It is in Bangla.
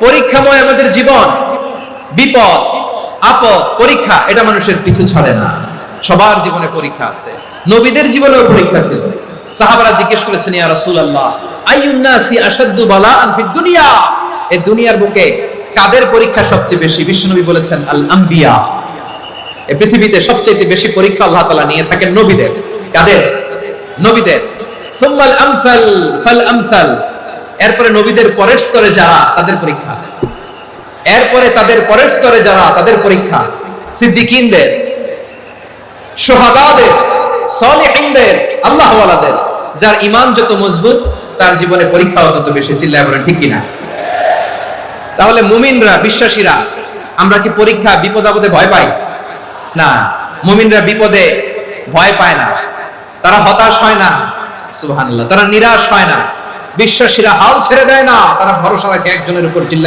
পরীক্ষাময় আমাদের জীবন। বিপদ, আপদ, পরীক্ষা, এটা মানুষের পিছু ছাড়ে না। সবার জীবনে পরীক্ষা আছে। নবীদের জীবনেও পরীক্ষা ছিল। সাহাবারা জিজ্ঞেস করেছেন, ইয়া রাসূলুল্লাহ, আইয়ুন্নাসি আশাদ্দু বালাআন ফিদ দুনিয়া? এই দুনিয়ার বুকে কাদের পরীক্ষা সবচেয়ে বেশি? বিশ্বনবী বলেছেন আল আম্বিয়া এই পৃথিবীতে সবচেয়ে বেশি পরীক্ষা আল্লাহ তাআলা নিয়ে থাকেন নবীদের। কাদের? নবীদের। সুম্মাল আমসাল ফাল আমসাল এরপরে নবীদের পরের স্তরে যারা, তাদের পরীক্ষা। এরপরে তাদের পরের স্তরে যারা, তাদের পরীক্ষা। সিদ্দিকিনদের, সোহাদাদের, সলিহিনদের, আল্লাহওয়ালাদের, যার ইমান যত মজবুত, তার জীবনে পরীক্ষাও তত বেশি। চিল্লায় বলেন, ঠিক কিনা? তাহলে মুমিনরা, বিশ্বাসীরা, আমরা কি পরীক্ষা বিপদ আপদে ভয় পাই? না, মুমিনরা বিপদে ভয় পায় না। তারা হতাশ হয় না, সুবহানাল্লাহ। তারা নিরাশ হয় না। বিশ্বাসীরা হাল ছেড়ে দেয় না তারা ভরসা রাখে একজনের উপর চিল্লায়